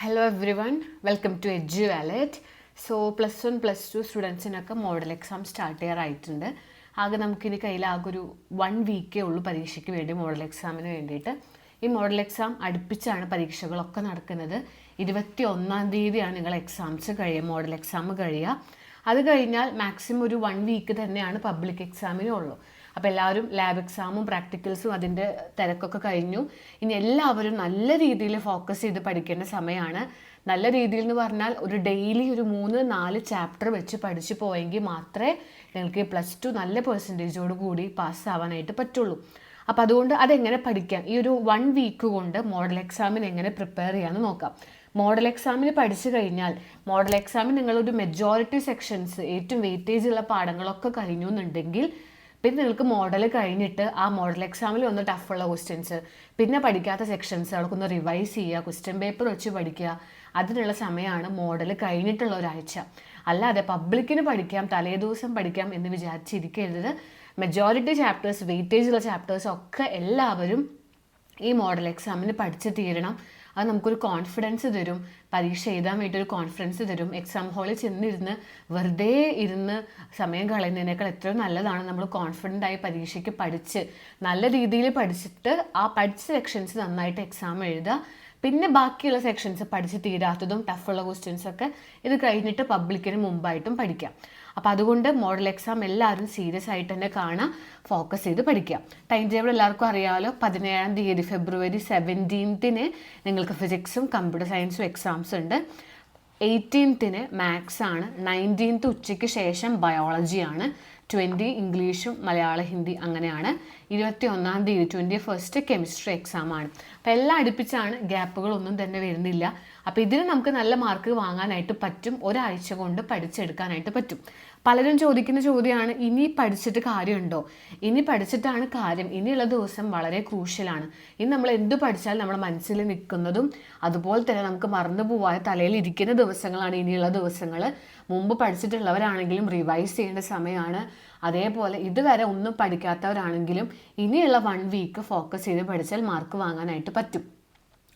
Hello everyone welcome to Edu Wallet so plus one plus two സ്റ്റുഡൻസിനൊക്കെ model exam start ചെയ്യാറായിട്ടുണ്ട് ആകെ നമുക്കിനി കയ്യിൽ ആകെ ഒരു വൺ വീക്കേ ഉള്ളൂ പരീക്ഷയ്ക്ക് വേണ്ടി മോഡൽ എക്സാമിന് വേണ്ടിയിട്ട്. ഈ മോഡൽ എക്സാം അടുപ്പിച്ചാണ് പരീക്ഷകളൊക്കെ നടക്കുന്നത്. ഇരുപത്തി ഒന്നാം തീയതിയാണ് നിങ്ങൾ എക്സാംസ് കഴിയുക മോഡൽ എക്സാം കഴിയുക. അത് കഴിഞ്ഞാൽ മാക്സിമം ഒരു വൺ വീക്ക് തന്നെയാണ് പബ്ലിക് എക്സാമിനും ഉള്ളൂ. അപ്പോൾ എല്ലാവരും ലാബ് എക്സാമും പ്രാക്ടിക്കൽസും അതിന്റെ തിരക്കൊക്കെ കഴിഞ്ഞു. ഇനി എല്ലാവരും നല്ല രീതിയിൽ ഫോക്കസ് ചെയ്ത് പഠിക്കേണ്ട സമയമാണ് നല്ല രീതിയിൽ എന്ന് പറഞ്ഞാൽ ഒരു ഡെയിലി ഒരു മൂന്ന് നാല് ചാപ്റ്റർ വെച്ച് പഠിച്ചു പോയെങ്കിൽ മാത്രമേ നിങ്ങൾക്ക് പ്ലസ് ടു നല്ല പെർസെന്റേജോട് കൂടി പാസ്സാവാനായിട്ട് പറ്റുള്ളൂ. അപ്പോൾ അതുകൊണ്ട് അതെങ്ങനെ പഠിക്കാം? ഈ ഒരു വൺ വീക്ക് കൊണ്ട് മോഡൽ എക്സാമിന് എങ്ങനെ പ്രിപ്പയർ ചെയ്യാമെന്ന് നോക്കാം. മോഡൽ എക്സാമിന് പഠിച്ചു കഴിഞ്ഞാൽ മോഡൽ എക്സാമിന് നിങ്ങളൊരു മെജോറിറ്റി സെക്ഷൻസ് ഏറ്റവും വെയിറ്റേജ് ഉള്ള പാഠങ്ങളൊക്കെ കഴിഞ്ഞു എന്നുണ്ടെങ്കിൽ പിന്നെ നിങ്ങൾക്ക് മോഡൽ കഴിഞ്ഞിട്ട് ആ മോഡൽ എക്സാമിൽ ഒന്ന് ടഫുള്ള ക്വസ്റ്റ്യൻസ് പിന്നെ പഠിക്കാത്ത സെക്ഷൻസ് അവർക്കൊന്ന് റിവൈസ് ചെയ്യുക ക്വസ്റ്റ്യൻ പേപ്പർ വെച്ച് പഠിക്കുക അതിനുള്ള സമയമാണ് മോഡൽ കഴിഞ്ഞിട്ടുള്ള ഒരാഴ്ച. അല്ലാതെ പബ്ലിക്കിന് പഠിക്കാം തലേദിവസം പഠിക്കാം എന്ന് വിചാരിച്ചിരിക്കരുത്. മെജോറിറ്റി ചാപ്റ്റേഴ്സ് വെയിറ്റേജ് ഉള്ള ചാപ്റ്റേഴ്സ് ഒക്കെ എല്ലാവരും ഈ മോഡൽ എക്സാമിന് പഠിച്ച് തീരണം. അത് നമുക്കൊരു കോൺഫിഡൻസ് തരും. പരീക്ഷ എഴുതാൻ വേണ്ടി ഒരു കോൺഫിഡൻസ് തരും. എക്സാം ഹാളിൽ ചെന്നിരുന്ന് വെറുതെ ഇരുന്ന് സമയം കളയുന്നതിനേക്കാൾ എത്രയോ നല്ലതാണ് നമ്മൾ കോൺഫിഡന്റ് ആയി പരീക്ഷയ്ക്ക് പഠിച്ച്. നല്ല രീതിയിൽ പഠിച്ചിട്ട് ആ പഠിച്ച സെക്ഷൻസ് നന്നായിട്ട് എക്സാം എഴുതുക. പിന്നെ ബാക്കിയുള്ള സെക്ഷൻസ് പഠിച്ച് തീരാത്തതും ടഫുള്ള ക്വസ്റ്റ്യൻസൊക്കെ ഇത് കഴിഞ്ഞിട്ട് പബ്ലിക്കിന് മുമ്പായിട്ടും പഠിക്കാം. അപ്പോൾ അതുകൊണ്ട് മോഡൽ എക്സാം എല്ലാവരും സീരിയസ് ആയിട്ട് തന്നെ കാണാം ഫോക്കസ് ചെയ്ത് പഠിക്കുക. ടൈം ടേബിൾ എല്ലാവർക്കും അറിയാമല്ലോ പതിനേഴാം തീയതി ഫെബ്രുവരി സെവന്റീൻത്തിന് നിങ്ങൾക്ക് ഫിസിക്സും കമ്പ്യൂട്ടർ സയൻസും എക്സാംസ് ഉണ്ട്. എയ്റ്റീൻത്തിന് മാത്സ് ആണ്. നയന്റീൻത്ത് ഉച്ചയ്ക്ക് ശേഷം ബയോളജിയാണ് ട്വന്റി ഇംഗ്ലീഷും മലയാള ഹിന്ദി അങ്ങനെയാണ്. ഇരുപത്തി ഒന്നാം തീയതി ട്വന്റി ഫസ്റ്റ് കെമിസ്ട്രി എക്സാം ആണ്. അപ്പോൾ എല്ലാം അടുപ്പിച്ചാണ് ഗ്യാപ്പുകളൊന്നും തന്നെ വരുന്നില്ല. അപ്പോൾ ഇതിന് നമുക്ക് നല്ല മാർക്ക് വാങ്ങാനായിട്ട് പറ്റും. ഒരാഴ്ച കൊണ്ട് പഠിച്ചെടുക്കാനായിട്ട് പറ്റും. പലരും ചോദിക്കുന്ന ചോദ്യമാണ് ഇനി പഠിച്ചിട്ട് കാര്യമുണ്ടോ? ഇനി പഠിച്ചിട്ടാണ് കാര്യം. ഇനിയുള്ള ദിവസം വളരെ ക്രൂഷ്യലാണ്. ഇനി നമ്മൾ എന്ത് പഠിച്ചാലും നമ്മുടെ മനസ്സിൽ നിൽക്കുന്നതും അതുപോലെ തന്നെ നമുക്ക് മറന്നു പോവാതെ തലയിൽ ഇരിക്കുന്ന ദിവസങ്ങളാണ് ഇനിയുള്ള ദിവസങ്ങൾ. മുമ്പ് പഠിച്ചിട്ടുള്ളവരാണെങ്കിലും റിവൈസ് ചെയ്യേണ്ട സമയമാണ്. അതേപോലെ ഇതുവരെ ഒന്നും പഠിക്കാത്തവരാണെങ്കിലും ഇനിയുള്ള വൺ വീക്ക് ഫോക്കസ് ചെയ്ത് പഠിച്ചാൽ മാർക്ക് വാങ്ങാനായിട്ട് പറ്റും.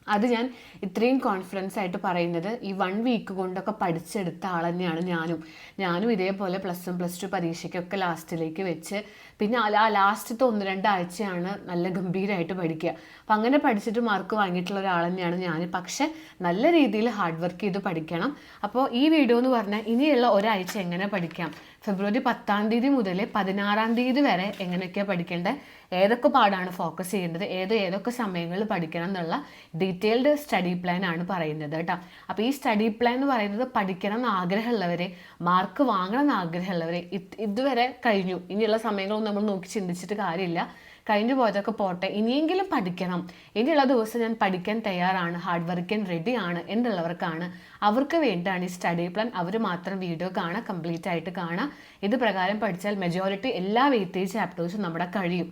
അത് ഞാൻ ഇത്രയും കോൺഫിഡൻസ് ആയിട്ട് പറയുന്നത് ഈ വൺ വീക്ക് കൊണ്ടൊക്കെ പഠിച്ചെടുത്ത ആൾ തന്നെയാണ് ഞാനും. ഞാനും ഇതേപോലെ പ്ലസ് വൺ പ്ലസ് ടു പരീക്ഷയ്ക്കൊക്കെ ലാസ്റ്റിലേക്ക് വെച്ച് പിന്നെ ആ ലാസ്റ്റത്തെ ഒന്ന് രണ്ടാഴ്ചയാണ് നല്ല ഗംഭീരമായിട്ട് പഠിക്കുക. അപ്പം അങ്ങനെ പഠിച്ചിട്ട് മാർക്ക് വാങ്ങിയിട്ടുള്ള ഒരാൾ തന്നെയാണ് ഞാൻ പക്ഷേ നല്ല രീതിയിൽ ഹാർഡ് വർക്ക് ചെയ്ത് പഠിക്കണം. അപ്പോൾ ഈ വീഡിയോ എന്ന് പറഞ്ഞാൽ ഇനിയുള്ള ഒരാഴ്ച എങ്ങനെ പഠിക്കാം? ഫെബ്രുവരി പത്താം തീയതി മുതൽ പതിനാറാം തീയതി വരെ എങ്ങനെയൊക്കെയാണ് പഠിക്കേണ്ടത് ഏതൊക്കെ പാടാണ് ഫോക്കസ് ചെയ്യേണ്ടത്? ഏത് ഏതൊക്കെ സമയങ്ങളിൽ പഠിക്കണം എന്നുള്ള ഡീറ്റെയിൽഡ് സ്റ്റഡി പ്ലാൻ ആണ് പറയുന്നത് കേട്ടോ. അപ്പോൾ ഈ സ്റ്റഡി പ്ലാൻ എന്ന് പറയുന്നത് പഠിക്കണം എന്ന് ആഗ്രഹമുള്ളവരെ മാർക്ക് വാങ്ങണം എന്ന് ആഗ്രഹമുള്ളവരെ ഇതുവരെ കഴിഞ്ഞു. ഇനിയുള്ള സമയങ്ങളൊന്നും നമ്മൾ നോക്കി ചിന്തിച്ചിട്ട് കാര്യമില്ല. കഴിഞ്ഞു പോയതൊക്കെ പോട്ടെ. ഇനിയെങ്കിലും പഠിക്കണം. ഇനിയുള്ള ദിവസം ഞാൻ പഠിക്കാൻ തയ്യാറാണ്. ഹാർഡ് വർക്കാൻ റെഡിയാണ് എന്നുള്ളവർക്കാണ് അവർക്ക് വേണ്ടിയാണ് ഈ സ്റ്റഡി പ്ലാൻ അവർ മാത്രം വീഡിയോ കാണാം കംപ്ലീറ്റ് ആയിട്ട് കാണാം. ഇത് പ്രകാരം പഠിച്ചാൽ മെജോറിറ്റി എല്ലാ വെയിറ്റേജ് ചാപ്റ്റേഴ്സും നമ്മുടെ കഴിയും.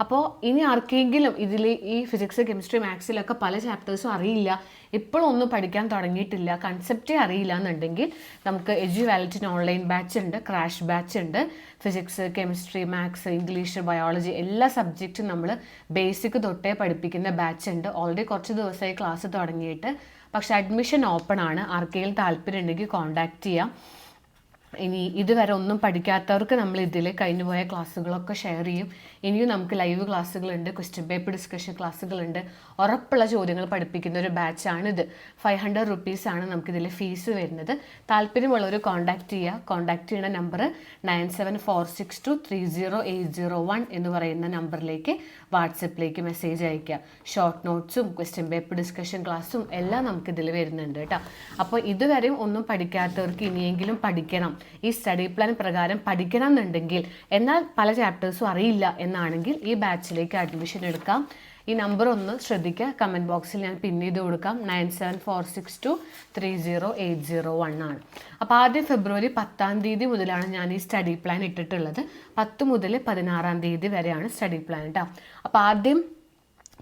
അപ്പോൾ ഇനി ആർക്കെങ്കിലും ഇതിൽ ഈ ഫിസിക്സ് കെമിസ്ട്രി മാത്സിലൊക്കെ പല ചാപ്റ്റേഴ്സും അറിയില്ല ഇപ്പോഴൊന്നും പഠിക്കാൻ തുടങ്ങിയിട്ടില്ല കൺസെപ്റ്റേ അറിയില്ല എന്നുണ്ടെങ്കിൽ നമുക്ക് എജു വാലറ്റിന് ഓൺലൈൻ ബാച്ച് ഉണ്ട് ക്രാഷ് ബാച്ച് ഉണ്ട്. Physics chemistry maths English biology എല്ലാ സബ്ജക്റ്റും നമ്മൾ ബേസിക് തൊട്ടേ പഠിപ്പിക്കുന്ന ബാച്ച് ഉണ്ട്. ഓൾറെഡി കുറച്ച് ദിവസമായി ക്ലാസ് തുടങ്ങിയിട്ട്. പക്ഷേ അഡ്മിഷൻ ഓപ്പൺ ആണ്. ആർക്കെങ്കിലും താല്പര്യം ഉണ്ടെങ്കിൽ കോൺടാക്റ്റ് ചെയ്യാം. ഇനി ഇതുവരെ ഒന്നും പഠിക്കാത്തവർക്ക് നമ്മൾ ഇതിൽ കഴിഞ്ഞു പോയ ക്ലാസ്സുകളൊക്കെ ഷെയർ ചെയ്യും. ഇനിയും നമുക്ക് ലൈവ് ക്ലാസ്സുകളുണ്ട് ക്വസ്റ്റ്യൻ പേപ്പർ ഡിസ്കഷൻ ക്ലാസ്സുകളുണ്ട്. ഉറപ്പുള്ള ചോദ്യങ്ങൾ പഠിപ്പിക്കുന്ന ഒരു ബാച്ചാണിത് ഫൈവ് ഹൺഡ്രഡ് റുപ്പീസാണ് നമുക്കിതിൽ ഫീസ് വരുന്നത്. താല്പര്യമുള്ളവർ കോൺടാക്ട് ചെയ്യുക കോൺടാക്ട് ചെയ്യുന്ന number nine seven four six two three zero eight zero one എന്ന് പറയുന്ന നമ്പറിലേക്ക് വാട്സപ്പിലേക്ക് മെസ്സേജ് അയയ്ക്കുക ഷോർട്ട് നോട്ട്സും ക്വസ്റ്റ്യൻ പേപ്പർ ഡിസ്കഷൻ ക്ലാസ്സും എല്ലാം നമുക്കിതിൽ വരുന്നുണ്ട് കേട്ടോ. അപ്പോൾ ഇതുവരെയും ഒന്നും പഠിക്കാത്തവർക്ക് ഇനിയെങ്കിലും പഠിക്കണം. ഈ സ്റ്റഡി പ്ലാൻ പ്രകാരം പഠിക്കണം എന്നുണ്ടെങ്കിൽ എന്നാൽ പല ചാപ്റ്റേഴ്സും അറിയില്ല എന്നാണെങ്കിൽ ഈ ബാച്ചിലേക്ക് അഡ്മിഷൻ എടുക്കാം. ഈ നമ്പർ ഒന്ന് ശ്രദ്ധിക്കുക. കമന്റ് ബോക്സിൽ ഞാൻ പിൻ ചെയ്ത് കൊടുക്കാം. Nine seven four six two three zero eight zero one ആണ്. അപ്പോൾ ആദ്യം ഫെബ്രുവരി പത്താം തീയതി മുതലാണ് ഞാൻ ഈ സ്റ്റഡി പ്ലാൻ ഇട്ടിട്ടുള്ളത്. പത്ത് മുതൽ പതിനാറാം തീയതി വരെയാണ് സ്റ്റഡി പ്ലാൻ കേട്ടോ അപ്പോൾ ആദ്യം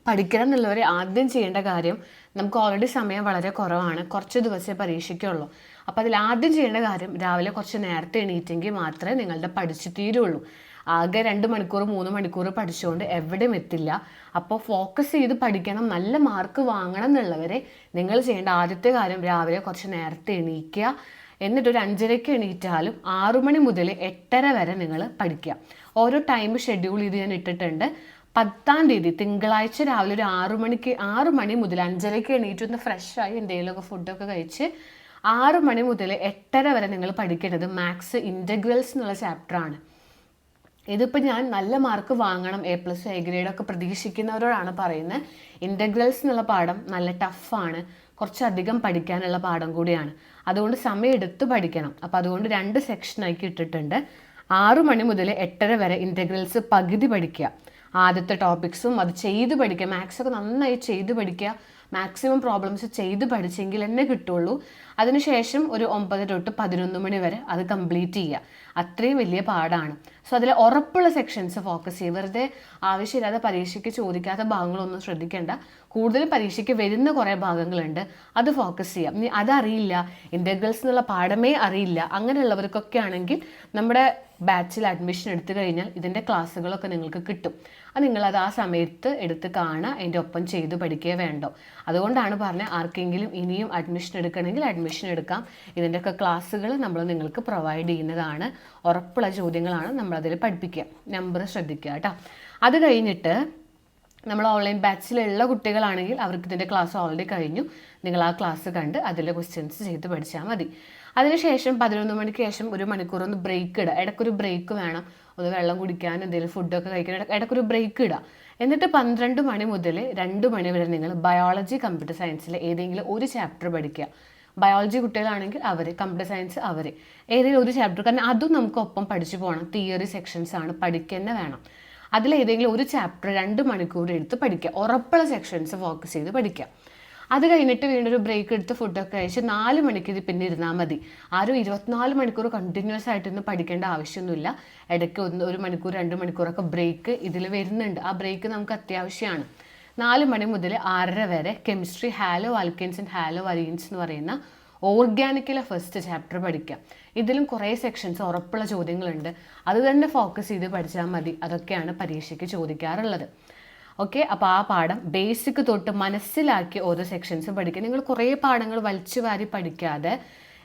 പഠിക്കണം എന്നുള്ളവരെ ആദ്യം ചെയ്യേണ്ട കാര്യം നമുക്ക് ഓൾറെഡി സമയം വളരെ കുറവാണ്. കുറച്ച് ദിവസമേ പരീക്ഷയ്ക്കുള്ളൂ. അപ്പോൾ അതിൽ ആദ്യം ചെയ്യേണ്ട കാര്യം രാവിലെ കുറച്ച് നേരത്തെ എണീറ്റെങ്കിൽ മാത്രമേ നിങ്ങളുടെ പഠിച്ചു തീരുള്ളൂ. ആകെ രണ്ട് മണിക്കൂർ മൂന്ന് മണിക്കൂർ പഠിച്ചുകൊണ്ട് എവിടെയും എത്തില്ല. അപ്പോൾ ഫോക്കസ് ചെയ്ത് പഠിക്കണം നല്ല മാർക്ക് വാങ്ങണം എന്നുള്ളവരെ നിങ്ങൾ ചെയ്യേണ്ട ആദ്യത്തെ കാര്യം രാവിലെ കുറച്ച് നേരത്തെ എണീക്കുക. എന്നിട്ട് ഒരു അഞ്ചരയ്ക്ക് എണീറ്റാലും ആറു മണി മുതൽ എട്ടര വരെ നിങ്ങൾ പഠിക്കുക. ഓരോ ടൈം ഷെഡ്യൂൾ ചെയ്ത് ഞാൻ ഇട്ടിട്ടുണ്ട്. പത്താം തീയതി തിങ്കളാഴ്ച രാവിലെ ഒരു ആറു മണിക്ക് ആറു മണി മുതൽ അഞ്ചരയ്ക്ക് എണീറ്റ് ഒന്ന് ഫ്രഷായി എന്തെങ്കിലുമൊക്കെ ഫുഡൊക്കെ കഴിച്ച് ആറു മണി മുതൽ എട്ടര വരെ നിങ്ങൾ പഠിക്കേണ്ടത് മാത്സ് ഇന്റഗ്രൽസ് എന്നുള്ള ചാപ്റ്ററാണ് ഇതിപ്പോൾ ഞാൻ നല്ല മാർക്ക് വാങ്ങണം എ പ്ലസ് എ ഗ്രേഡ് ഒക്കെ പ്രതീക്ഷിക്കുന്നവരോടാണ് പറയുന്നത്. ഇന്റഗ്രൽസ് എന്നുള്ള പാഠം നല്ല ടഫാണ് കുറച്ചധികം പഠിക്കാനുള്ള പാഠം കൂടിയാണ്. അതുകൊണ്ട് സമയം എടുത്ത് പഠിക്കണം. അപ്പോൾ അതുകൊണ്ട് രണ്ട് സെക്ഷനാക്കി ഇട്ടിട്ടുണ്ട് ആറു മണി മുതൽ എട്ടര വരെ ഇന്റഗ്രൽസ് പകുതി പഠിക്കുക. ആദ്യത്തെ ടോപ്പിക്സും അത് ചെയ്ത് പഠിക്കുക. മാത്സൊക്കെ നന്നായി ചെയ്ത് പഠിക്കുക. മാക്സിമം പ്രോബ്ലംസ് ചെയ്ത് പഠിച്ചെങ്കിൽ തന്നെ കിട്ടുള്ളൂ. അതിനുശേഷം ഒരു ഒമ്പത് തൊട്ട് പതിനൊന്ന് മണി വരെ അത് കംപ്ലീറ്റ് ചെയ്യുക. അത്രയും വലിയ പാടാണ്. സോ അതിൽ ഉറപ്പുള്ള സെക്ഷൻസ് ഫോക്കസ് ചെയ്യുക വെറുതെ ആവശ്യമില്ലാതെ പരീക്ഷയ്ക്ക് ചോദിക്കാത്ത ഭാഗങ്ങളൊന്നും ശ്രദ്ധിക്കേണ്ട. കൂടുതലും പരീക്ഷയ്ക്ക് വരുന്ന കുറേ ഭാഗങ്ങളുണ്ട്. അത് ഫോക്കസ് ചെയ്യാം. ഇനി അതറിയില്ല. ഇന്റഗ്രൽസ് എന്നുള്ള പാഠമേ അറിയില്ല. അങ്ങനെയുള്ളവർക്കൊക്കെ ആണെങ്കിൽ നമ്മുടെ ബാച്ചിൽ അഡ്മിഷൻ എടുത്തു കഴിഞ്ഞാൽ ഇതിന്റെ ക്ലാസ്സുകളൊക്കെ നിങ്ങൾക്ക് കിട്ടും. അത് നിങ്ങളത് ആ സമയത്ത് എടുത്ത് കാണുക. അതിന്റെ ഒപ്പം ചെയ്ത് പഠിക്കുകയേ വേണ്ടോ. അതുകൊണ്ടാണ് പറഞ്ഞത് ആർക്കെങ്കിലും ഇനിയും അഡ്മിഷൻ എടുക്കണമെങ്കിൽ അഡ്മിഷൻ എടുക്കാം. ഇതിന്റെയൊക്കെ ക്ലാസ്സുകൾ നമ്മൾ നിങ്ങൾക്ക് പ്രൊവൈഡ് ചെയ്യുന്നതാണ്. ഉറപ്പുള്ള ചോദ്യങ്ങളാണ് നമ്മളതിൽ പഠിപ്പിക്കുക. നമ്പർ ശ്രദ്ധിക്കുക കേട്ടോ. അത് കഴിഞ്ഞിട്ട് നമ്മൾ ഓൺലൈൻ ബാച്ചിലുള്ള കുട്ടികളാണെങ്കിൽ അവർക്ക് ഇതിന്റെ ക്ലാസ് ഓൾറെഡി കഴിഞ്ഞു. നിങ്ങൾ ആ ക്ലാസ് കണ്ട് അതിലെ ക്വസ്റ്റ്യൻസ് ചെയ്ത് പഠിച്ചാൽ മതി. അതിനുശേഷം പതിനൊന്ന് മണിക്ക് ശേഷം ഒരു മണിക്കൂർ ഒന്ന് ബ്രേക്ക് ഇടുക. ഇടയ്ക്കൊരു ബ്രേക്ക് വേണം. ഒന്ന് വെള്ളം കുടിക്കാൻ എന്തെങ്കിലും ഫുഡൊക്കെ കഴിക്കാൻ ഇടയ്ക്കൊരു ബ്രേക്ക് ഇടുക. എന്നിട്ട് പന്ത്രണ്ട് മണി മുതൽ രണ്ട് മണി വരെ നിങ്ങൾ ബയോളജി കമ്പ്യൂട്ടർ സയൻസിലെ ഏതെങ്കിലും ഒരു ചാപ്റ്റർ പഠിക്കുക. ബയോളജി കുട്ടികളാണെങ്കിൽ അവർ കമ്പ്യൂട്ടർ സയൻസ് അവർ ഏതെങ്കിലും ഒരു ചാപ്റ്റർ കാരണം അതും നമുക്ക് ഒപ്പം പഠിച്ചു പോകണം. തിയറി സെക്ഷൻസ് ആണ് പഠിക്കുക വേണം. അതിലേതെങ്കിലും ഒരു ചാപ്റ്റർ രണ്ട് മണിക്കൂർ എടുത്ത് പഠിക്കുക. ഉറപ്പുള്ള സെക്ഷൻസ് ഫോക്കസ് ചെയ്ത് പഠിക്കുക. അത് കഴിഞ്ഞിട്ട് വീണ്ടും ഒരു ബ്രേക്ക് എടുത്ത് ഫുഡൊക്കെ കഴിച്ച് നാല് മണിക്ക് ഇത് പിന്നെ ഇരുന്നാൽ മതി. ആരും ഇരുപത്തിനാല് മണിക്കൂർ കണ്ടിന്യൂസ് ആയിട്ടൊന്നും പഠിക്കേണ്ട ആവശ്യമൊന്നുമില്ല. ഇടയ്ക്ക് ഒന്ന് ഒരു മണിക്കൂർ രണ്ട് മണിക്കൂറൊക്കെ ബ്രേക്ക് ഇതിൽ വരുന്നുണ്ട്. ആ ബ്രേക്ക് നമുക്ക് അത്യാവശ്യമാണ്. നാല് മണി മുതൽ ആറര വരെ chemistry halo alkanes and halo arenes എന്ന് പറയുന്ന ഓർഗാനിക്കിലെ ഫസ്റ്റ് ചാപ്റ്റർ പഠിക്കാം. ഇതിലും കുറേ സെക്ഷൻസ് ഉറപ്പുള്ള ചോദ്യങ്ങളുണ്ട്. അത് തന്നെ ഫോക്കസ് ചെയ്ത് പഠിച്ചാൽ മതി. അതൊക്കെയാണ് പരീക്ഷയ്ക്ക് ചോദിക്കാറുള്ളത്. ഓക്കെ അപ്പോൾ ആ പാഠം ബേസിക് തൊട്ട് മനസ്സിലാക്കി ഓരോ സെക്ഷൻസും പഠിക്കുക. നിങ്ങൾ കുറേ പാഠങ്ങൾ വലിച്ചു വാരി പഠിക്കാതെ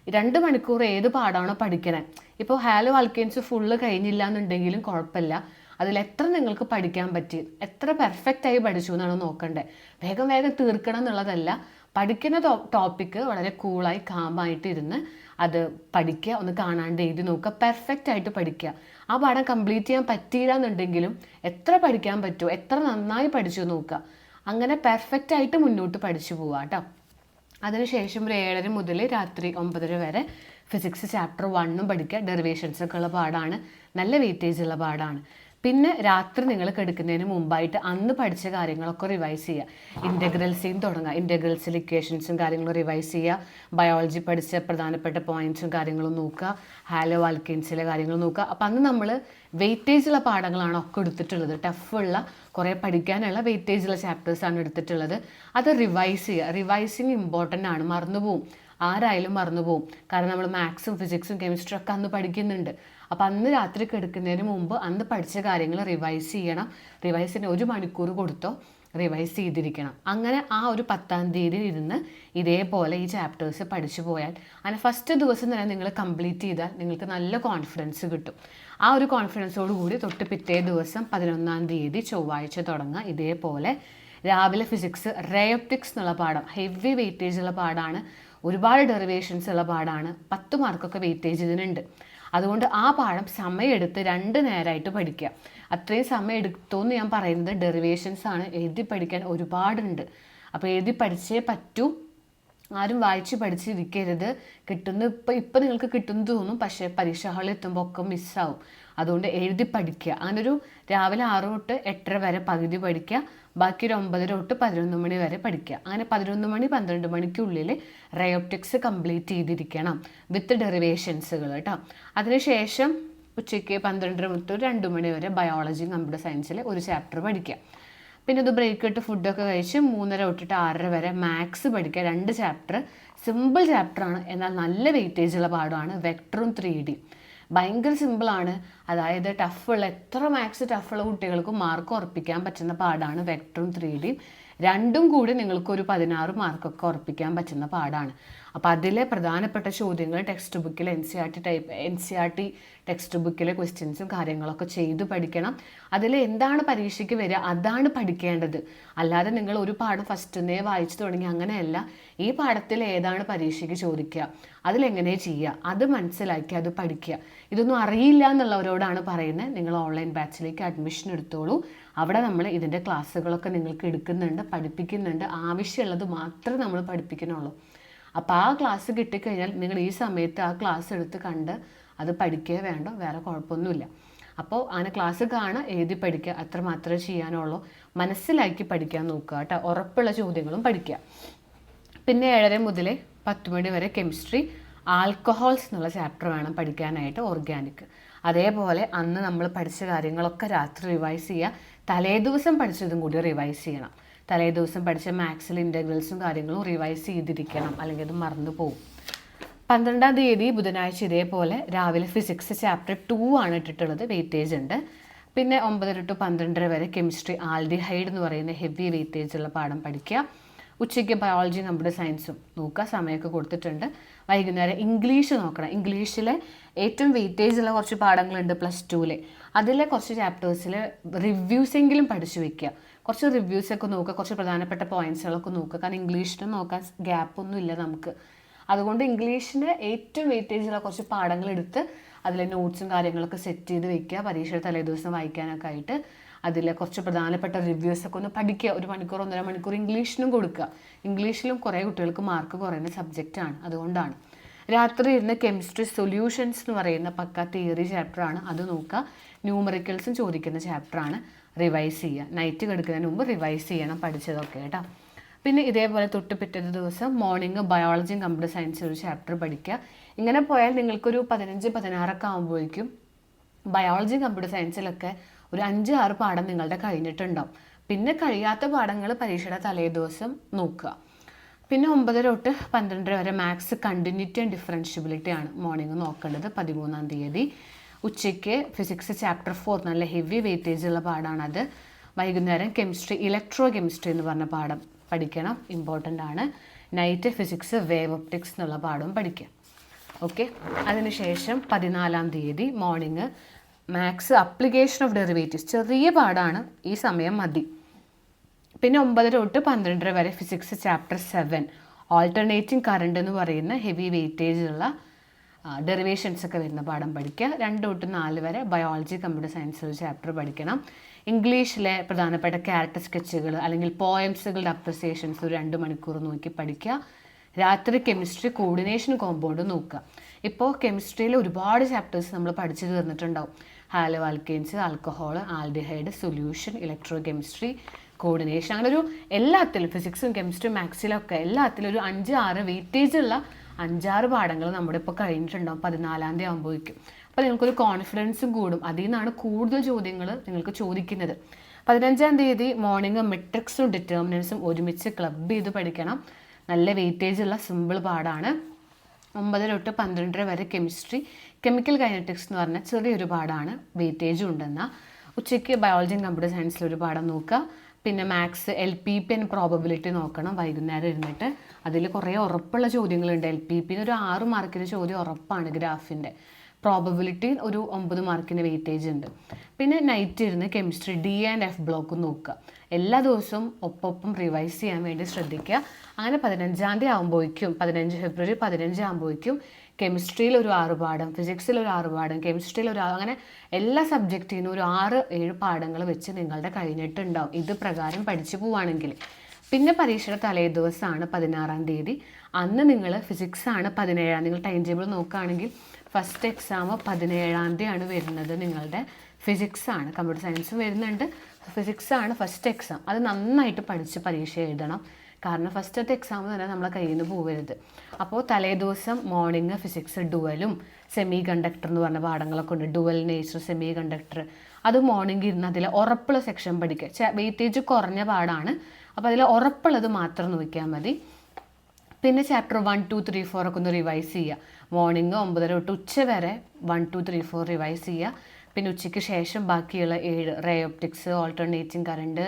രണ്ട് മണിക്കൂർ ഏത് പാഠമാണോ പഠിക്കണേ. ഇപ്പോൾ ഹാലോ ആൽക്കൻസ് ഫുള്ള് കഴിഞ്ഞില്ല എന്നുണ്ടെങ്കിലും കുഴപ്പമില്ല. അതിൽ എത്ര നിങ്ങൾക്ക് പഠിക്കാൻ പറ്റി? എത്ര പെർഫെക്റ്റ് ആയി പഠിച്ചു എന്നാണ് നോക്കേണ്ടത് വേഗം വേഗം തീർക്കണം എന്നുള്ളതല്ല. പഠിക്കുന്ന ടോപ്പിക്ക് വളരെ കൂളായി കാമായിട്ട് ഇരുന്ന് അത് പഠിക്കുക ഒന്ന് കാണാണ്ട് എഴുതി നോക്കുക പെർഫെക്റ്റ് ആയിട്ട് പഠിക്കുക. ആ പാഠം കംപ്ലീറ്റ് ചെയ്യാൻ പറ്റിയില്ല എന്നുണ്ടെങ്കിലും എത്ര പഠിക്കാൻ പറ്റുമോ എത്ര നന്നായി പഠിച്ചു നോക്കുക. അങ്ങനെ പെർഫെക്റ്റ് ആയിട്ട് മുന്നോട്ട് പഠിച്ചു പോവുക കേട്ടോ. അതിനുശേഷം ഒരു ഏഴര മുതൽ രാത്രി ഒമ്പതര വരെ ഫിസിക്സ് ചാപ്റ്റർ വണ്ണും പഠിക്കുക. ഡെറിവേഷൻസൊക്കെ ഉള്ള പാടാണ് നല്ല വെയിറ്റേജ് ഉള്ള പാടാണ് പിന്നെ രാത്രി നിങ്ങൾ കിടക്കുന്നതിന് മുമ്പായിട്ട് അന്ന് പഠിച്ച കാര്യങ്ങളൊക്കെ റിവൈസ് ചെയ്യുക. ഇന്റഗ്രൽസിയും തുടങ്ങുക. ഇന്റഗ്രൽസിൽ ഇക്വേഷൻസും കാര്യങ്ങളും റിവൈസ് ചെയ്യുക. ബയോളജി പഠിച്ച പ്രധാനപ്പെട്ട പോയിന്റ്സും കാര്യങ്ങളും നോക്കുക. ഹാലോ ആൽക്കിൻസിലെ കാര്യങ്ങൾ നോക്കുക. അപ്പം അന്ന് നമ്മൾ വെയിറ്റേജുള്ള പാഠങ്ങളാണ് ഒക്കെ എടുത്തിട്ടുള്ളത്. ടഫുള്ള കുറേ പഠിക്കാനുള്ള വെയിറ്റേജുള്ള ചാപ്റ്റേഴ്സാണ് എടുത്തിട്ടുള്ളത്. അത് റിവൈസ് ചെയ്യുക. റിവൈസിങ് ഇമ്പോർട്ടന്റ് ആണ്. മറന്നുപോകും ആരായാലും മറന്നുപോകും കാരണം നമ്മൾ മാത്സും ഫിസിക്സും കെമിസ്ട്രി ഒക്കെ അന്ന് പഠിക്കുന്നുണ്ട്. അപ്പോൾ അന്ന് രാത്രി കിടക്കുന്നതിന് മുമ്പ് അന്ന് പഠിച്ച കാര്യങ്ങൾ റിവൈസ് ചെയ്യണം. റിവൈസിന് ഒരു മണിക്കൂർ കൊടുത്തോ റിവൈസ് ചെയ്തിരിക്കണം. അങ്ങനെ ആ ഒരു പത്താം തീയതി ഇരുന്ന് ഇതേപോലെ ഈ ചാപ്റ്റേഴ്സ് പഠിച്ചു പോയാൽ അങ്ങനെ ഫസ്റ്റ് ദിവസം തന്നെ നിങ്ങൾ കംപ്ലീറ്റ് ചെയ്താൽ നിങ്ങൾക്ക് നല്ല കോൺഫിഡൻസ് കിട്ടും. ആ ഒരു കോൺഫിഡൻസോട് കൂടി തൊട്ട് പിറ്റേ ദിവസം പതിനൊന്നാം തീയതി ചൊവ്വാഴ്ച തുടങ്ങുക. ഇതേപോലെ രാവിലെ ഫിസിക്സ് റയോപ്റ്റിക്സ് എന്നുള്ള പാഠം ഹെവി വെയിറ്റേജ് ഉള്ള പാഠമാണ് ഒരുപാട് ഡെറിവേഷൻസ് ഉള്ള പാഠമാണ് പത്ത് മാർക്കൊക്കെ വെയിറ്റേജ് ഇതിനുണ്ട്. അതുകൊണ്ട് ആ പാഠം സമയമെടുത്ത് രണ്ട് നേരമായിട്ട് പഠിക്കുക. അത്രയും സമയം എടുത്തോന്ന് ഞാൻ പറയുന്നത് ഡെറിവേഷൻസ് ആണ് എഴുതി പഠിക്കാൻ ഒരുപാടുണ്ട്. അപ്പോൾ എഴുതി പഠിച്ചേ പറ്റൂ. ആരും വായിച്ച് പഠിച്ചിരിക്കരുത്. കിട്ടുന്ന ഇപ്പം ഇപ്പം നിങ്ങൾക്ക് കിട്ടുന്നു തോന്നും പക്ഷേ പരീക്ഷാ ഹാളിൽ എത്തുമ്പോൾ ഒക്കെ മിസ്സാവും അതുകൊണ്ട് എഴുതി പഠിക്കുക. അങ്ങനൊരു രാവിലെ ആറ് തൊട്ട് എട്ടര വരെ പകുതി പഠിക്കുക. ബാക്കി ഒരു ഒമ്പതര തൊട്ട് പതിനൊന്ന് മണി വരെ പഠിക്കുക. അങ്ങനെ പതിനൊന്ന് മണി പന്ത്രണ്ട് മണിക്കുള്ളിൽ റയോപ്റ്റിക്സ് കംപ്ലീറ്റ് ചെയ്തിരിക്കണം വിത്ത് ഡെറിവേഷൻസുകൾ കേട്ടോ അതിനുശേഷം ഉച്ചയ്ക്ക് പന്ത്രണ്ടര മുതൽ രണ്ട് മണി വരെ ബയോളജി കമ്പ്യൂട്ടർ സയൻസിൽ ഒരു ചാപ്റ്റർ പഠിക്കുക. പിന്നെ ഇത് ബ്രേക്ക് ഇട്ട് ഫുഡൊക്കെ കഴിച്ച് മൂന്നര തൊട്ടിട്ട് ആറര വരെ മാത്സ് പഠിക്കുക. രണ്ട് ചാപ്റ്റർ സിമ്പിൾ ചാപ്റ്ററാണ് എന്നാൽ നല്ല വെയിറ്റേജ് ഉള്ള പാഠമാണ് വെക്ടറും ത്രീ ഡി ഭയങ്കര സിമ്പിളാണ് അതായത് ടഫുള്ള എത്ര മാത്സ് ടഫുള്ള കുട്ടികൾക്കും മാർക്ക് ഉറപ്പിക്കാൻ പറ്റുന്ന പാടാണ് വെക്ടറും ത്രീ ഡിയും രണ്ടും കൂടി നിങ്ങൾക്കൊരു പതിനാറ് മാർക്കൊക്കെ ഉറപ്പിക്കാൻ പറ്റുന്ന പാടാണ് അപ്പോൾ അതിലെ പ്രധാനപ്പെട്ട ചോദ്യങ്ങൾ ടെക്സ്റ്റ് ബുക്കിൽ N C R T type N C R T text ബുക്കിലെ ക്വസ്റ്റ്യൻസും കാര്യങ്ങളൊക്കെ ചെയ്ത് പഠിക്കണം. അതിൽ എന്താണ് പരീക്ഷയ്ക്ക് വരിക? അതാണ് പഠിക്കേണ്ടത്. അല്ലാതെ നിങ്ങൾ ഒരു പാഠം ഫസ്റ്റ് നേ വായിച്ചു തുടങ്ങി അങ്ങനെയല്ല. ഈ പാഠത്തിൽ ഏതാണ് പരീക്ഷയ്ക്ക് ചോദിക്കുക? അതിലെങ്ങനെ ചെയ്യുക? അത് മനസ്സിലാക്കി അത് പഠിക്കുക. ഇതൊന്നും അറിയില്ല എന്നുള്ളവരോടാണ് പറയുന്നത്. നിങ്ങൾ ഓൺലൈൻ ബാച്ചിലേക്ക് അഡ്മിഷൻ എടുത്തോളൂ. അവിടെ നമ്മൾ ഇതിന്റെ ക്ലാസ്സുകളൊക്കെ നിങ്ങൾക്ക് എടുക്കുന്നുണ്ട് പഠിപ്പിക്കുന്നുണ്ട്. ആവശ്യമുള്ളത് മാത്രമേ നമ്മൾ പഠിപ്പിക്കുന്നുള്ളൂ. അപ്പോൾ ആ ക്ലാസ് കിട്ടിക്കഴിഞ്ഞാൽ നിങ്ങൾ ഈ സമയത്ത് ആ ക്ലാസ് എടുത്ത് കണ്ട് അത് പഠിക്കുക വേണ്ട വേറെ കുഴപ്പമൊന്നുമില്ല. അപ്പോൾ അങ്ങനെ ക്ലാസ് കാണുക എഴുതി പഠിക്കുക അത്ര മാത്രമേ ചെയ്യാനുള്ളൂ. മനസ്സിലാക്കി പഠിക്കാൻ നോക്കുക കേട്ടോ. ഉറപ്പുള്ള ചോദ്യങ്ങളും പഠിക്കുക. പിന്നെ ഏഴര മുതൽ പത്ത് മണി വരെ കെമിസ്ട്രി ആൽക്കഹോൾസ് എന്നുള്ള ചാപ്റ്റർ വേണം പഠിക്കാനായിട്ട് ഓർഗാനിക് അതേപോലെ അന്ന് നമ്മൾ പഠിച്ച കാര്യങ്ങളൊക്കെ രാത്രി റിവൈസ് ചെയ്യുക. തലേ ദിവസം പഠിച്ചതും കൂടി റിവൈസ് ചെയ്യണം. തലേ ദിവസം പഠിച്ച മാത്സിൽ ഇന്റഗ്രൽസും കാര്യങ്ങളും റിവൈസ് ചെയ്തിരിക്കണം. അല്ലെങ്കിൽ അത് മറന്നു പോകും പന്ത്രണ്ടാം തീയതി ബുധനാഴ്ച ഇതേപോലെ രാവിലെ ഫിസിക്സ് ചാപ്റ്റർ ടു ആണ് ഇട്ടിട്ടുള്ളത്. വെയിറ്റേജ് ഉണ്ട്. പിന്നെ ഒമ്പതര ടു പന്ത്രണ്ടര വരെ കെമിസ്ട്രി ആൽഡിഹൈഡ് എന്ന് പറയുന്ന ഹെവി വെയിറ്റേജ് ഉള്ള പാഠം പഠിക്കുക. ഉച്ചയ്ക്ക് ബയോളജി നമ്മുടെ സയൻസും നോക്കുക സമയമൊക്കെ കൊടുത്തിട്ടുണ്ട്. വൈകുന്നേരം ഇംഗ്ലീഷ് നോക്കണം. ഇംഗ്ലീഷിലെ ഏറ്റവും വെയിറ്റേജ് ഉള്ള കുറച്ച് പാഠങ്ങളുണ്ട് പ്ലസ് ടുവിലെ അതിലെ കുറച്ച് ചാപ്റ്റേഴ്സിൽ റിവ്യൂസ് എങ്കിലും പഠിച്ചു വെക്കുക. കുറച്ച് റിവ്യൂസ് ഒക്കെ നോക്കുക കുറച്ച് പ്രധാനപ്പെട്ട പോയിന്റ്സുകളൊക്കെ നോക്കുക. കാരണം ഇംഗ്ലീഷിന് നോക്കാൻ ഗ്യാപ്പൊന്നും ഇല്ല നമുക്ക്. അതുകൊണ്ട് ഇംഗ്ലീഷിന് ഏറ്റവും വെയിറ്റേജ് ഉള്ള കുറച്ച് പാഠങ്ങൾ എടുത്ത് അതിലെ നോട്ട്സും കാര്യങ്ങളൊക്കെ സെറ്റ് ചെയ്ത് വെക്കുക. പരീക്ഷയുടെ തലേദിവസം വായിക്കാനൊക്കെ ആയിട്ട്. അതിലെ കുറച്ച് പ്രധാനപ്പെട്ട റിവ്യൂസ് ഒക്കെ ഒന്ന് പഠിക്കുക. ഒരു മണിക്കൂർ ഒന്നര മണിക്കൂർ ഇംഗ്ലീഷിനും കൊടുക്കുക. ഇംഗ്ലീഷിലും കുറേ കുട്ടികൾക്ക് മാർക്ക് കുറയുന്ന സബ്ജക്റ്റാണ് അതുകൊണ്ടാണ്. രാത്രി ഇരുന്ന് കെമിസ്ട്രി സൊല്യൂഷൻസ് എന്ന് പറയുന്ന പക്ക തിയറി ചാപ്റ്ററാണ് അത് നോക്കുക. ന്യൂമറിക്കൽസും ചോദിക്കുന്ന ചാപ്റ്ററാണ് റിവൈസ് ചെയ്യുക. നൈറ്റ് കിടക്കുന്നതിന് മുമ്പ് റിവൈസ് ചെയ്യണം പഠിച്ചതൊക്കെ കേട്ടോ. പിന്നെ ഇതേപോലെ തൊട്ട് പിറ്റത്തെ ദിവസം മോർണിംഗ് ബയോളജിയും കമ്പ്യൂട്ടർ സയൻസ് ഒരു ചാപ്റ്റർ പഠിക്കുക. ഇങ്ങനെ പോയാൽ നിങ്ങൾക്കൊരു പതിനഞ്ച് പതിനാറൊക്കെ ആകുമ്പോഴേക്കും ബയോളജി കമ്പ്യൂട്ടർ സയൻസിലൊക്കെ ഒരു അഞ്ച് ആറ് പാഠം നിങ്ങളുടെ കഴിഞ്ഞിട്ടുണ്ടാവും. പിന്നെ കഴിയാത്ത പാഠങ്ങൾ പരീക്ഷയുടെ തലേ ദിവസം നോക്കുക. പിന്നെ ഒമ്പതര തൊട്ട് പന്ത്രണ്ടര വരെ മാത്സ് കണ്ടിന്യൂറ്റി ആൻഡ് ഡിഫറൻഷ്യബിലിറ്റി ആണ് മോർണിംഗ് നോക്കേണ്ടത് പതിമൂന്നാം തീയതി. ഉച്ചയ്ക്ക് ഫിസിക്സ് ചാപ്റ്റർ ഫോർ നല്ല ഹെവി വെയിറ്റേജ് ഉള്ള പാഠമാണത് വൈകുന്നേരം കെമിസ്ട്രി ഇലക്ട്രോ കെമിസ്ട്രി എന്ന് പറഞ്ഞ പാഠം പഠിക്കണം. ഇമ്പോർട്ടന്റ് ആണ്. നൈറ്റ് ഫിസിക്സ് വേവ് ഒപ്റ്റിക്സ് എന്നുള്ള പാഠവും പഠിക്കുക. ഓക്കെ അതിനുശേഷം പതിനാലാം തീയതി morning maths application of derivatives ചെറിയ പാടാണ് ഈ സമയം മതി. പിന്നെ ഒമ്പതര തൊട്ട് പന്ത്രണ്ടര വരെ physics chapter seven alternating current എന്ന് പറയുന്ന ഹെവി വെയിറ്റേജ് ഉള്ള ഡെറിവേഷൻസ് ഒക്കെ വരുന്ന പാഠം പഠിക്കുക. രണ്ട് തൊട്ട് നാല് വരെ ബയോളജി കമ്പ്യൂട്ടർ സയൻസ് ഒരു ചാപ്റ്റർ പഠിക്കണം. ഇംഗ്ലീഷിലെ പ്രധാനപ്പെട്ട ക്യാരക്ടർ സ്കെച്ചുകൾ അല്ലെങ്കിൽ പോയംസുകളുടെ അപ്രിസിയേഷൻസ് ഒരു രണ്ട് മണിക്കൂർ നോക്കി പഠിക്കുക. രാത്രി കെമിസ്ട്രി കോർഡിനേഷൻ കോമ്പൗണ്ട് നോക്കുക. ഇപ്പോൾ കെമിസ്ട്രിയിൽ ഒരുപാട് ചാപ്റ്റേഴ്സ് നമ്മൾ പഠിച്ചു തീർന്നിട്ടുണ്ടാവും. Haloalkanes alcohol aldehyde solution electrochemistry coordination. അങ്ങനെ ഒരു എല്ലാത്തിലും ഫിസിക്സും കെമിസ്ട്രിയും മാത്സിലൊക്കെ എല്ലാത്തിലും ഒരു അഞ്ച് ആറ് വെയിറ്റേജ് ഉള്ള അഞ്ചാറ് പാഠങ്ങൾ നമ്മുടെ ഇപ്പോൾ കഴിഞ്ഞിട്ടുണ്ടാവും. പതിനാലാം തീയതി ആകുമ്പോഴേക്കും അപ്പോൾ നിങ്ങൾക്കൊരു കോൺഫിഡൻസും കൂടും. അതിൽ നിന്നാണ് കൂടുതൽ ചോദ്യങ്ങൾ നിങ്ങൾക്ക് ചോദിക്കുന്നത്. പതിനഞ്ചാം തീയതി മോർണിംഗ് മെട്രിക്സും ഡിറ്റർമിനൻസും ഒരുമിച്ച് ക്ലബ് ചെയ്ത് പഠിക്കണം. നല്ല വെയിറ്റേജ് ഉള്ള സിമ്പിൾ പാടാണ് ഒമ്പത് തൊട്ട് പന്ത്രണ്ടര വരെ കെമിസ്ട്രി കെമിക്കൽ കൈനറ്റിക്സ് എന്ന് പറഞ്ഞാൽ ചെറിയൊരു പാടാണ് വെയിറ്റേജും ഉണ്ടെന്നാൽ ഉച്ചയ്ക്ക് ബയോളജി കമ്പ്യൂട്ടർ സയൻസിൽ ഒരു പാഠം നോക്കുക പിന്നെ maths L P P and probability നോക്കണം. വൈകുന്നേരം ഇരുന്നിട്ട് അതിൽ കുറേ ഉറപ്പുള്ള ചോദ്യങ്ങളുണ്ട്. എൽ പി പിന്നെ ഒരു ആറ് മാർക്കിന്റെ ചോദ്യം ഉറപ്പാണ് ഗ്രാഫിന്റെ പ്രോബബിലിറ്റി ഒരു ഒമ്പത് മാർക്കിന്റെ വെയിറ്റേജ് ഉണ്ട്. പിന്നെ നൈറ്റ് ഇരുന്ന് chemistry D and F block നോക്കുക എല്ലാ ദിവസവും ഒപ്പൊപ്പം റിവൈസ് ചെയ്യാൻ വേണ്ടി ശ്രദ്ധിക്കുക. അങ്ങനെ പതിനഞ്ചാം തീയതി ആകുമ്പോഴേക്കും പതിനഞ്ച് ഫെബ്രുവരി പതിനഞ്ച് ആകുമ്പോഴേക്കും കെമിസ്ട്രിയിൽ ഒരു ആറ് പാഠം ഫിസിക്സിൽ ഒരു ആറ് പാഠം കെമിസ്ട്രിയിൽ ഒരു അങ്ങനെ എല്ലാ സബ്ജക്റ്റിൽ നിന്നും ഒരു ആറ് ഏഴ് പാഠങ്ങൾ വെച്ച് നിങ്ങളുടെ കഴിഞ്ഞിട്ടുണ്ടാവും. ഇത് പ്രകാരം പഠിച്ചു പോവുകയാണെങ്കിൽ പിന്നെ പരീക്ഷയുടെ തലേ ദിവസമാണ് പതിനാറാം തീയതി. അന്ന് നിങ്ങൾ ഫിസിക്സ് ആണ് പതിനേഴാം നിങ്ങൾ ടൈം ടേബിൾ നോക്കുകയാണെങ്കിൽ ഫസ്റ്റ് എക്സാം പതിനേഴാം ആണ് വരുന്നത് നിങ്ങളുടെ ഫിസിക്സ് ആണ്. കമ്പ്യൂട്ടർ സയൻസും വരുന്നുണ്ട്. ഫിസിക്സ് ആണ് ഫസ്റ്റ് എക്സാം. അത് നന്നായിട്ട് പഠിച്ച് പരീക്ഷ എഴുതണം. കാരണം ഫസ്റ്റത്തെ എക്സാം തന്നെ നമ്മളെ കയ്യിൽ നിന്ന് പോകരുത് അപ്പോൾ തലേ ദിവസം മോർണിംഗ് ഫിസിക്സ് ഡുവലും സെമി കണ്ടക്ടർ എന്ന് പറഞ്ഞ പാഠങ്ങളൊക്കെ ഉണ്ട്. ഡുവൽ നേച്ചർ സെമി കണ്ടക്ടർ അത് മോർണിംഗ് ഇരുന്ന് അതിൽ ഉറപ്പുള്ള സെക്ഷൻ പഠിക്കുക. വെയിറ്റേജ് കുറഞ്ഞ പാടാണ്. അപ്പോൾ അതിൽ ഉറപ്പുള്ളത് മാത്രം നോക്കിയാൽ മതി. പിന്നെ chapter one two three four ഒക്കെ ഒന്ന് റിവൈസ് ചെയ്യുക. മോർണിംഗ് ഒമ്പതര തൊട്ട് ഉച്ച വരെ one two three four revise ചെയ്യുക. പിന്നെ ഉച്ചയ്ക്ക് ശേഷം ബാക്കിയുള്ള ഏഴ് ray optics alternating current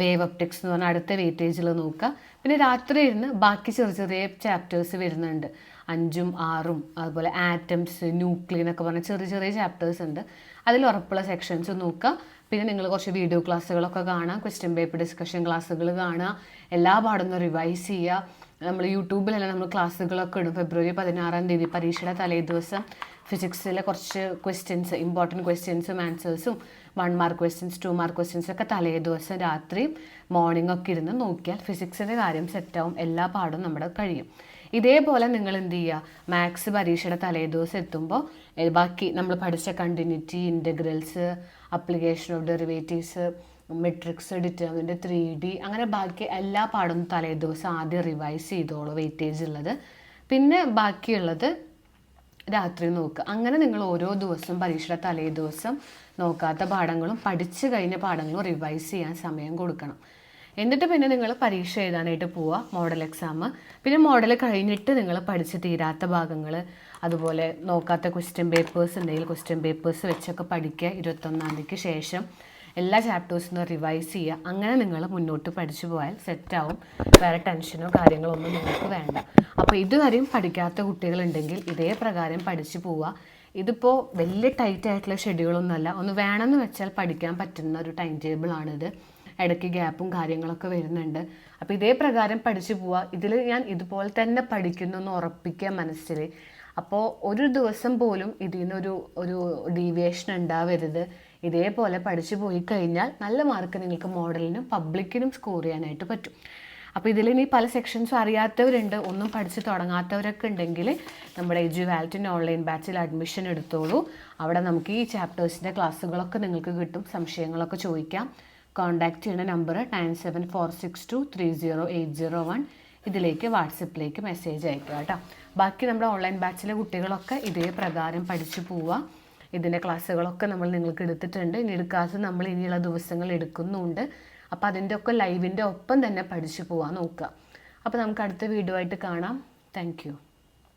wave optics എന്ന് പറഞ്ഞാൽ അടുത്ത വെയിറ്റേജിൽ നോക്കുക പിന്നെ രാത്രി ഇരുന്ന് ബാക്കി ചെറിയ ചെറിയ ചാപ്റ്റേഴ്സ് വരുന്നുണ്ട്. അഞ്ചും ആറും അതുപോലെ ആറ്റംസ് ന്യൂക്ലിയർ എന്നൊക്കെ പറഞ്ഞ ചെറിയ ചെറിയ ചാപ്റ്റേഴ്സ് ഉണ്ട്. അതിൽ ഉറപ്പുള്ള സെക്ഷൻസ് നോക്കുക പിന്നെ നിങ്ങൾ കുറച്ച് വീഡിയോ ക്ലാസ്സുകളൊക്കെ കാണാം ക്വസ്റ്റ്യൻ പേപ്പർ ഡിസ്കഷൻ ക്ലാസ്സുകൾ കാണുക എല്ലാ പാടും ഒന്ന് റിവൈസ് ചെയ്യുക നമ്മൾ യൂട്യൂബിലെല്ലാം നമ്മൾ ക്ലാസ്സുകളൊക്കെ ഇടും. ഫെബ്രുവരി പതിനാറാം തീയതി പരീക്ഷയുടെ തലേ ദിവസം ഫിസിക്സിലെ കുറച്ച് ക്വസ്റ്റ്യൻസ് ഇമ്പോർട്ടന്റ് ക്വസ്റ്റ്യൻസും ആൻസേഴ്സും one mark questions two mark questions ഒക്കെ തലേ ദിവസം രാത്രിയും മോർണിംഗ് ഒക്കെ ഇരുന്ന് നോക്കിയാൽ ഫിസിക്സിന്റെ കാര്യം സെറ്റാവും എല്ലാ പാടും നമ്മുടെ കഴിയും. ഇതേപോലെ നിങ്ങൾ എന്ത് ചെയ്യുക? മാത്സ് പരീക്ഷയുടെ തലേ ദിവസം എത്തുമ്പോൾ ബാക്കി നമ്മൾ പഠിച്ച continuity integrals application of derivatives matrix ഡിറ്റർമിന്റെ three D അങ്ങനെ ബാക്കി എല്ലാ പാടും തലേ ദിവസം ആദ്യം റിവൈസ് ചെയ്തോളൂ. വെയിറ്റേജ് ഉള്ളത്. പിന്നെ ബാക്കിയുള്ളത് രാത്രി നോക്കുക അങ്ങനെ നിങ്ങൾ ഓരോ ദിവസവും പരീക്ഷയുടെ തലേ ദിവസം നോക്കാത്ത പാഠങ്ങളും പഠിച്ചു കഴിഞ്ഞ പാഠങ്ങളും റിവൈസ് ചെയ്യാൻ സമയം കൊടുക്കണം. എന്നിട്ട് പിന്നെ നിങ്ങൾ പരീക്ഷ എഴുതാനായിട്ട് പോവുക മോഡൽ എക്സാം പിന്നെ മോഡൽ കഴിഞ്ഞിട്ട് നിങ്ങൾ പഠിച്ച് തീരാത്ത ഭാഗങ്ങൾ അതുപോലെ നോക്കാത്ത ക്വസ്റ്റ്യൻ പേപ്പേഴ്സ് ഉണ്ടെങ്കിൽ ക്വസ്റ്റ്യൻ പേപ്പേഴ്സ് വെച്ചൊക്കെ പഠിക്കുക ഇരുപത്തൊന്നാം തീയതിക്ക് ശേഷം. എല്ലാ ചാപ്റ്റേഴ്സും റിവൈസ് ചെയ്യുക. അങ്ങനെ നിങ്ങൾ മുന്നോട്ട് പഠിച്ചു പോയാൽ സെറ്റാവും വേറെ ടെൻഷനോ കാര്യങ്ങളോ ഒന്നും നിങ്ങൾക്ക് വേണ്ട. അപ്പോൾ ഇതുവരെയും പഠിക്കാത്ത കുട്ടികളുണ്ടെങ്കിൽ ഇതേ പ്രകാരം പഠിച്ചു പോവുക. ഇതിപ്പോൾ വലിയ ടൈറ്റ് ആയിട്ടുള്ള ഷെഡ്യൂളൊന്നുമല്ല ഒന്ന് വേണമെന്ന് വെച്ചാൽ പഠിക്കാൻ പറ്റുന്ന ഒരു ടൈം ടേബിളാണിത് ഇടയ്ക്ക് ഗ്യാപ്പും കാര്യങ്ങളൊക്കെ വരുന്നുണ്ട്. അപ്പോൾ ഇതേ പ്രകാരം പഠിച്ചു പോവുക. ഇതിൽ ഞാൻ ഇതുപോലെ തന്നെ പഠിക്കുന്നു എന്ന് ഉറപ്പിക്കുക മനസ്സിൽ അപ്പോൾ ഒരു ദിവസം പോലും ഇതിൽ നിന്നൊരു ഒരു ഡീവിയേഷൻ ഉണ്ടാവരുത്. ഇതേപോലെ പഠിച്ചു പോയി കഴിഞ്ഞാൽ നല്ല മാർക്ക് നിങ്ങൾക്ക് മോഡലിനും പബ്ലിക്കിനും സ്കോർ ചെയ്യാനായിട്ട് പറ്റും. അപ്പോൾ ഇതിൽ ഇനി പല സെക്ഷൻസും അറിയാത്തവരുണ്ട്. ഒന്നും പഠിച്ച് തുടങ്ങാത്തവരൊക്കെ ഉണ്ടെങ്കിൽ നമ്മുടെ എജു വാലറ്റിന്റെ ഓൺലൈൻ ബാച്ചിൽ അഡ്മിഷൻ എടുത്തോളൂ. അവിടെ നമുക്ക് ഈ ചാപ്റ്റേഴ്സിന്റെ ക്ലാസ്സുകളൊക്കെ നിങ്ങൾക്ക് കിട്ടും. സംശയങ്ങളൊക്കെ ചോദിക്കാം. കോൺടാക്റ്റ് ചെയ്യുന്ന number nine seven four six two three zero eight zero one ഇതിലേക്ക് വാട്സപ്പിലേക്ക് മെസ്സേജ് അയക്കുക കേട്ടോ. ബാക്കി നമ്മുടെ ഓൺലൈൻ ബാച്ചിലെ കുട്ടികളൊക്കെ ഇതേ പ്രകാരം പഠിച്ചു പോവുക. ഇതിന്റെ ക്ലാസ്സുകളൊക്കെ നമ്മൾ നിങ്ങൾക്ക് എടുത്തിട്ടുണ്ട്. ഇനി എടുക്കാതെ നമ്മൾ ഇനിയുള്ള ദിവസങ്ങൾ എടുക്കുന്നുണ്ട്. അപ്പോൾ അതിന്റെ ഒക്കെ ലൈവിന്റെ ഒപ്പം തന്നെ പഠിച്ചു പോകാൻ നോക്കുക. അപ്പോൾ നമുക്ക് അടുത്ത വീഡിയോ ആയിട്ട് കാണാം. താങ്ക്